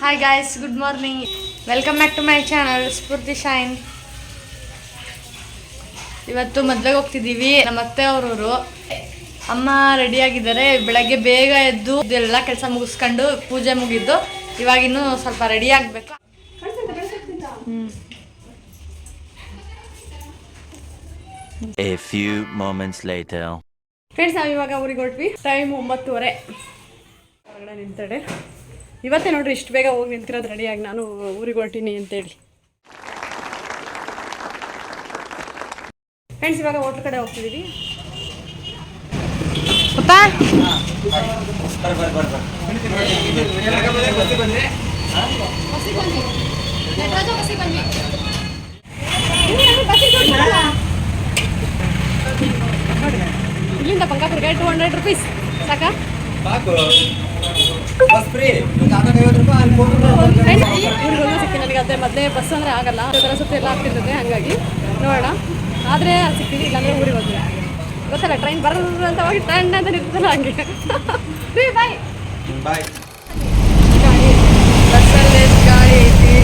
Hi guys good morning welcome back to my channel Spoorthi shine ಇವತ್ತು ಮದ್ವೆಗೆ ಹೋಗ್ತಿದ್ದೀವಿ ನಮ್ಮ ಅತ್ತೆ ಅವರವರು ಅಮ್ಮ ರೆಡಿ ಆಗಿದ್ದಾರೆ. ಬೆಳಗ್ಗೆ ಬೇಗ ಎದ್ದು ಎಲ್ಲ ಕೆಲಸ ಮುಗಿಸ್ಕೊಂಡು ಪೂಜೆ ಮುಗಿದ್ದು ಇವಾಗಿನ್ನೂ ಸ್ವಲ್ಪ ರೆಡಿ ಆಗಬೇಕು. A few moments later. Friends ನಾವು ಇವಾಗ ಊರಿಗೆ ಹೊರಟ್ವಿ. ಟೈಮ್ ಒಂಬತ್ತುವರೆ. ಹೊರಗಡೆ ನಿಂತಡೆ ಇವತ್ತೇ ನೋಡ್ರಿ ಇಷ್ಟು ಬೇಗ ಹೋಗಿ ನಿಂತಿರೋದು ರೆಡಿಯಾಗಿ ನಾನು ಊರಿಗೆ ಹೊರಟೀನಿ ಅಂತೇಳಿ ಫ್ರೆಂಡ್ಸ್ ಇವಾಗ ಹೋಟ್ಲ್ ಕಡೆ ಹೋಗ್ತಿದ್ದೀವಿ ಇಲ್ಲಿಂದ ಪಂಕಾಪುರ್ಗೆ ಟೂ ಹಂಡ್ರೆಡ್ ರುಪೀಸ್ ಸಾಕಾ? ಸಿಕ್ಕಿದೆ ನನಗೆ ಅದೇ ಮೊದಲೇ ಬಸ್ ಅಂದರೆ ಆಗಲ್ಲ ಅದರ ಸುತ್ತ ಎಲ್ಲ ಆಗ್ತಿರ್ತದೆ ಹಾಗಾಗಿ ನೋಡೋಣ ಆದರೆ ಸಿಕ್ಕಿದ್ವಿ ಇಲ್ಲಾಂದ್ರೆ ಊರಿಗೆ ಹೋದ್ರೆ ಗೊತ್ತಲ್ಲ ಟ್ರೈನ್ ಬರೋದು ಅಂತ ಹೋಗಿ ಟ್ರೈನ್ ಅಂತ ನಿಂತಲ್ಲ ಹಂಗೆ ರೀ ಬಾಯ್ ಗಾಡಿ ಐತಿ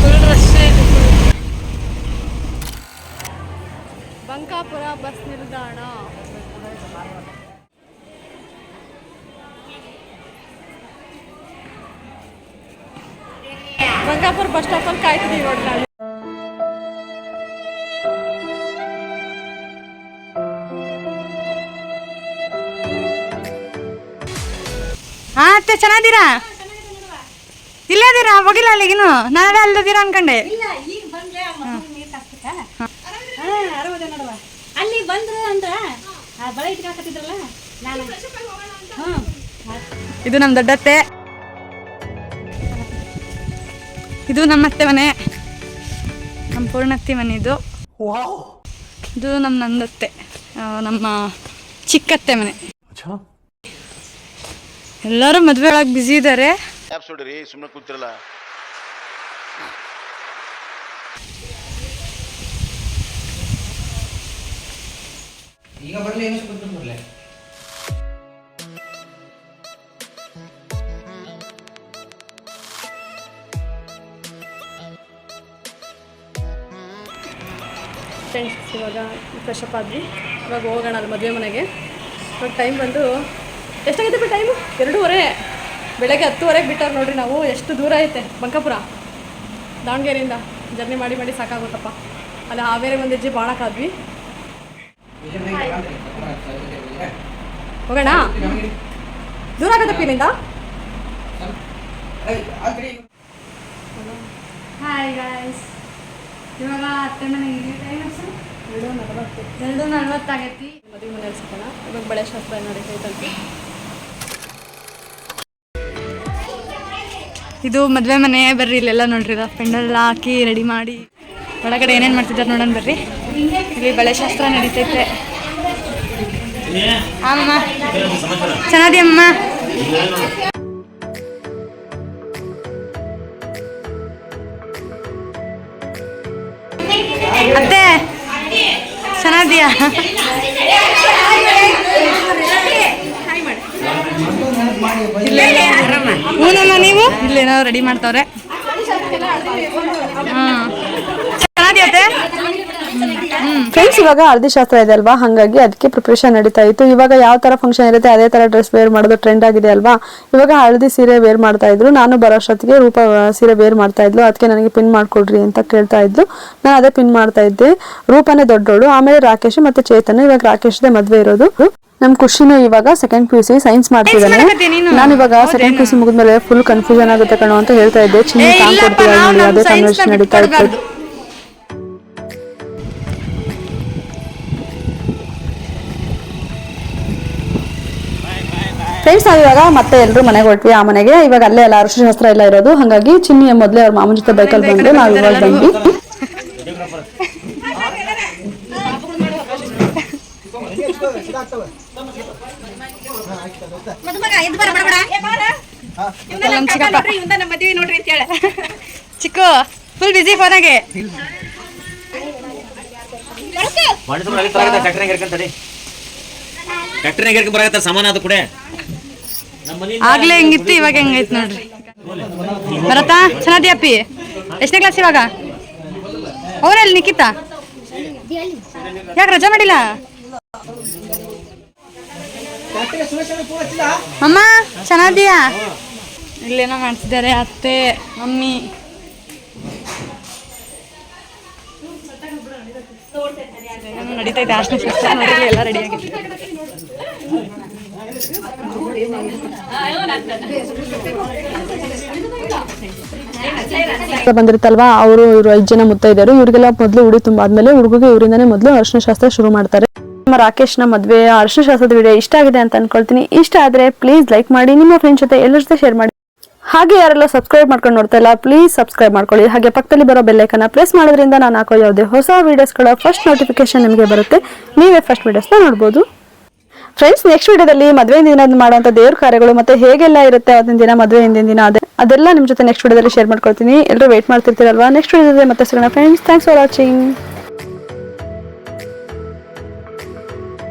ಫುಲ್ ರಶ್. ಬಂಕಾಪುರ ಬಸ್ ನಿಲ್ದಾಣ ಬಂಕಾಪುರ ಬಸ್ ಸ್ಟಾಪಲ್ಲಿ ಕಾಯ್ತಿದ್ದೀವಿ ನೋಡಿ ನಾನು ಹಾ ಅತ್ತೆ ಚೆನ್ನಾಗಿದ್ದೀರಾ? ಇಲ್ಲದಿರಾ? ಹೋಗಿಲ್ಲ ಅಲ್ಲಿಗಿನ್ನು ನಾಳೆ ಅಲ್ಲದಿರಾ ಅನ್ಕಂಡೆ. ಅಲ್ಲಿ ಬಂದ್ರು ಅಂದ್ರ ಆ ಬಳೆ ಇಟ್ಕಾಕತ್ತಿದ್ರಲ್ಲ ನಾನು ಹ್ಮ್. ಇದು ನಮ್ಮ ದೊಡ್ಡತ್ತೆ. ಇದು ನಮ್ಮ ಅತ್ತೆ ಮನೆ. ನಮ್ಮ ಪೂರ್ಣತ್ತಿ ಮನೆ ಇದು. ಇದು ನಮ್ಮ ನಂದತ್ತೆ ನಮ್ಮ ಚಿಕ್ಕತ್ತೆ ಮನೆ. ಎಲ್ಲರೂ ಮದುವೆ ಒಳಗೆ ಬ್ಯುಸಿ ಇದ್ದಾರೆ ಈಗ ಫ್ರೆಂಡ್ಸ್ ಇವಾಗ ಫ್ರೆಶ್ ಅಪ್ ಆದ್ವಿ. ಇವಾಗ ಹೋಗೋಣ ಅಲ್ಲಿ ಮದುವೆ ಮನೆಗೆ. ಇವಾಗ ಟೈಮ್ ಬಂದು ಎಷ್ಟಾಗೈತೆ ಟೈಮು ಎರಡೂವರೆ. ಬೆಳಗ್ಗೆ ಹತ್ತುವರೆಗೆ ಬಿಟ್ಟವ್ರು ನೋಡ್ರಿ ನಾವು. ಎಷ್ಟು ದೂರ ಐತೆ? ಬಂಕಾಪುರ. ದಾವಣಗೆರೆಯಿಂದ. ಜರ್ನಿ ಮಾಡಿ ಮಾಡಿ ಸಾಕಾಗುತ್ತಪ್ಪ ಅಲ್ಲಿ, ಹಾವೇರಿ ಒಂದು ಹೆಜ್ಜೆ ಬಾಣಕ್ಕಾದ್ವಿ ಹೋಗೋಣ? ದೂರ ಆಗತ್ತಪ್ಪ ಇಲ್ಲಿಂದ? ಹಾಯ್ ಗಾಯ್ಸ್ ಇವಾಗ ಅತ್ತೆ ಎಷ್ಟು ಎರಡು ನಲವತ್ತು ಎರಡು ನಲ್ವತ್ತಾಗೈತಿ. ಮದುವೆ ಮನೇಲಿ ಸಿಗೋಣ ಇವಾಗ ಬಳೆ ಶಾಸ್ತ್ರ ನಡೀತೈತಂತೆ ಇದು ಮದುವೆ ಮನೆ ಬರ್ರಿ ಇಲ್ಲೆಲ್ಲ ನೋಡ್ರಿ ಪೆಂಡಲ್ ಹಾಕಿ ರೆಡಿ ಮಾಡಿ. ಒಳಗಡೆ ಏನೇನ್ ಮಾಡ್ತಿದ್ದಾರೆ ನೋಡೋಣ ಬರ್ರಿ. ಇಲ್ಲಿ ಬಳೆ ಶಾಸ್ತ್ರ ನಡೀತೈತೆ. ಅಮ್ಮ. ಚೆನ್ನಾಗಿ ಅಮ್ಮ. ಚೆನ್ನಾಗಿದೆಯಾ ಹೂನಮ್ಮ ನೀವು ಇಲ್ಲೇನೋ ರೆಡಿ ಮಾಡ್ತಾವ್ರೆ ಹಾಂ ಫ್ರೆಂಡ್ಸ್ ಇವಾಗ ಹಳದಿ ಶಾಸ್ತ್ರ ಇದೆ ಅಲ್ವಾ? ಹಾಗಾಗಿ ಅದಕ್ಕೆ ಪ್ರಿಪ್ರೇಷನ್ ನಡೀತಾ ಇತ್ತು. ಇವಾಗ ಯಾವ ತರ ಫಂಕ್ಷನ್ ಇರುತ್ತೆ ಅದೇ ತರ ಡ್ರೆಸ್ ವೇರ್ ಮಾಡೋದು ಟ್ರೆಂಡ್ ಆಗಿದೆ ಅಲ್ವಾ? ಇವಾಗ ಹಳದಿ ಸೀರೆ ವೇರ್ ಮಾಡ್ತಾ ಇದ್ರು. ನಾನು ಬರೋಷ್ಟೊತ್ತಿಗೆ ರೂಪ ಸೀರೆ ವೇರ್ ಮಾಡ್ತಾ ಇದ್ಲು. ಅದಕ್ಕೆ ನನಗೆ ಪಿನ್ ಮಾಡ್ಕೊಡ್ರಿ ಅಂತ ಕೇಳ್ತಾ ಇದ್ಲು. ನಾನು ಅದೇ ಪಿನ್ ಮಾಡ್ತಾ ಇದ್ದೆ. ರೂಪನೆ ದೊಡ್ಡೋಳು. ಆಮೇಲೆ ರಾಕೇಶ್ ಮತ್ತೆ ಚೇತನ್. ಇವಾಗ ರಾಕೇಶ್ದೇ ಮದ್ವೆ ಇರೋದು. ನಮ್ ಖುಷಿನೂ ಇವಾಗ second P U C science ಮಾಡ್ತಿದ್ದಾನೆ. ನಾನು? ಇವಾಗ ಸೆಕೆಂಡ್ ಪಿ ಯು ಸಿ ಮುಗಿದ್ಮೇಲೆ ಫುಲ್ ಕನ್ಫ್ಯೂಷನ್ ಆಗುತ್ತೆ ಕಣೋ ಅಂತ ಹೇಳ್ತಾ ಇದ್ದೆ. ಚಿನ್ನ ಏ, ಕೊಡ್ತೀವಿ ನೋಡಿ ಅದೇ ಕನ್ವರ್ಷನ್ ನಡೀತಾ ಇತ್ತು. ಫ್ರೆಂಡ್ಸ್ ನಾವು ಇವಾಗ ಮತ್ತೆ ಎಲ್ಲರೂ ಮನೆಗೆ ಹೊರಟ್ವಿ. ಆ ಮನೆಗೆ. ಇವಾಗ ಅಲ್ಲೇ ಎಲ್ಲ ಅರಶಿನ ಶಾಸ್ತ್ರ ಎಲ್ಲ ಇರೋದು. ಹಾಗಾಗಿ ಚಿನ್ನಿ ಮೊದಲೇ ಅವ್ರ ಮಾಮನ ಜೊತೆ ಬೈಕಲ್ಲಿ ಬಂದು ನಾವು ಇವಾಗ ಬಂದ್ವಿ. ಚಿಕ್ಕ ಫುಲ್ ಬಿಸಿ ಫೋನಾಗೆ ಟ್ರ್ಯಾಕ್ಟರ್ನಾಗ ಬರಕತ್ತಾರ ಸಾಮಾನು ಅದು ಕೂಡ. ಆಗ್ಲೇ ಹೆಂಗಿತ್ತು? ಇವಾಗ ಹೆಂಗೈತ್ ನೋಡ್ರಿ. ಭರತ ಚೆನ್ನಾದಿಯಪ್ಪಿ ಎಷ್ಟನೇ ಕ್ಲಾಸ್ ಇವಾಗ? ಅವರಲ್ಲಿ ನಿಖಿತ? ಯಾಕೆ ರಜಾ ಮಾಡಿಲ್ಲ? ಅಮ್ಮ ಚೆನ್ನಾದಿಯಾ ಇಲ್ಲೇನೋ ಮಾಡ್ತಿದ್ದಾರೆ ಅತ್ತೆ, ಮಮ್ಮಿ. ನಡೀತಾ ಅಷ್ಟೇ ಎಲ್ಲ ರೆಡಿ ಆಗಿದೆ ಬಂದಿರುತ್ತಲ್ವಾ? ಅವರು ಇವರು ಐದು ಜನ ಮುತ್ತೈದರು ಇವರಿಗೆಲ್ಲ ಮೊದಲು ಉಡಿ ತುಂಬಾದ್ಮೇಲೆ ಹುಡುಗಿಗೆ ಇವರಿಂದಾನೇ ಮೊದಲು ಅರ್ಶಿನ ಶಾಸ್ತ್ರ ಶುರು ಮಾಡ್ತಾರೆ. ನಮ್ಮ ರಾಕೇಶ್ನ ಮದುವೆ ಅರ್ಶಿನ ಶಾಸ್ತ್ರದ ವಿಡಿಯೋ ಇಷ್ಟ ಆಗಿದೆ ಅಂತ ಅನ್ಕೊಳ್ತೀನಿ. ಇಷ್ಟ ಆದ್ರೆ ಪ್ಲೀಸ್ ಲೈಕ್ ಮಾಡಿ, ನಿಮ್ಮ ಫ್ರೆಂಡ್ಸ್ ಜೊತೆ ಎಲ್ಲರ ಜೊತೆ ಶೇರ್ ಮಾಡಿ. ಹಾಗೆ ಯಾರೆಲ್ಲ ಸಬ್ಸ್ಕ್ರೈಬ್ ಮಾಡ್ಕೊಂಡು ನೋಡ್ತಾ ಇಲ್ಲ ಪ್ಲೀಸ್ ಸಬ್ಸ್ಕ್ರೈಬ್ ಮಾಡ್ಕೊಳ್ಳಿ. ಹಾಗೆ ಪಕ್ಕದಲ್ಲಿ ಬರೋ ಬೆಲ್ಲೈಕನ್ನ ಪ್ರೆಸ್ ಮಾಡೋದ್ರಿಂದ ನಾನು ಹಾಕೋ ಯಾವುದೇ ಹೊಸ ವೀಡಿಯೋಸ್ಗಳ ಫಸ್ಟ್ ನೋಟಿಫಿಕೇಶನ್ ನಿಮಗೆ ಬರುತ್ತೆ. ನೀವೇ ಫಸ್ಟ್ ವೀಡಿಯೋಸ್ನ ನೋಡ್ಬೋದು. ಫ್ರೆಂಡ್ಸ್ ನೆಕ್ಸ್ಟ್ ವಿಡಿಯೋದಲ್ಲಿ ಮದುವೆ ದಿನ ಮಾಡುವಂತ ದೇವ್ರ ಕಾರ್ಯಗಳು ಮತ್ತೆ ಹೇಗೆಲ್ಲ ಇರುತ್ತೆ ಅವತ್ತಿನ ದಿನ ಮದುವೆ ಹಿಂದಿನ ದಿನ ಅದೇ ಅದೆಲ್ಲ ನಿಮ್ಮ ಜೊತೆ ನೆಕ್ಸ್ಟ್ ವಿಡಿಯೋದಲ್ಲಿ ಶೇರ್ ಮಾಡ್ಕೊಳ್ತೀನಿ. ಎಲ್ಲರೂ ವೇಟ್ ಮಾಡ್ತಿರ್ತೀರಲ್ವಾ? ನೆಕ್ಸ್ಟ್ ವಿಡಿಯೋದಲ್ಲಿ ಮತ್ತೆ ಸಿಗೋಣ ಫ್ರೆಂಡ್ಸ್ ಥ್ಯಾಂಕ್ಸ್ ಫಾರ್ ವಾಚಿಂಗ್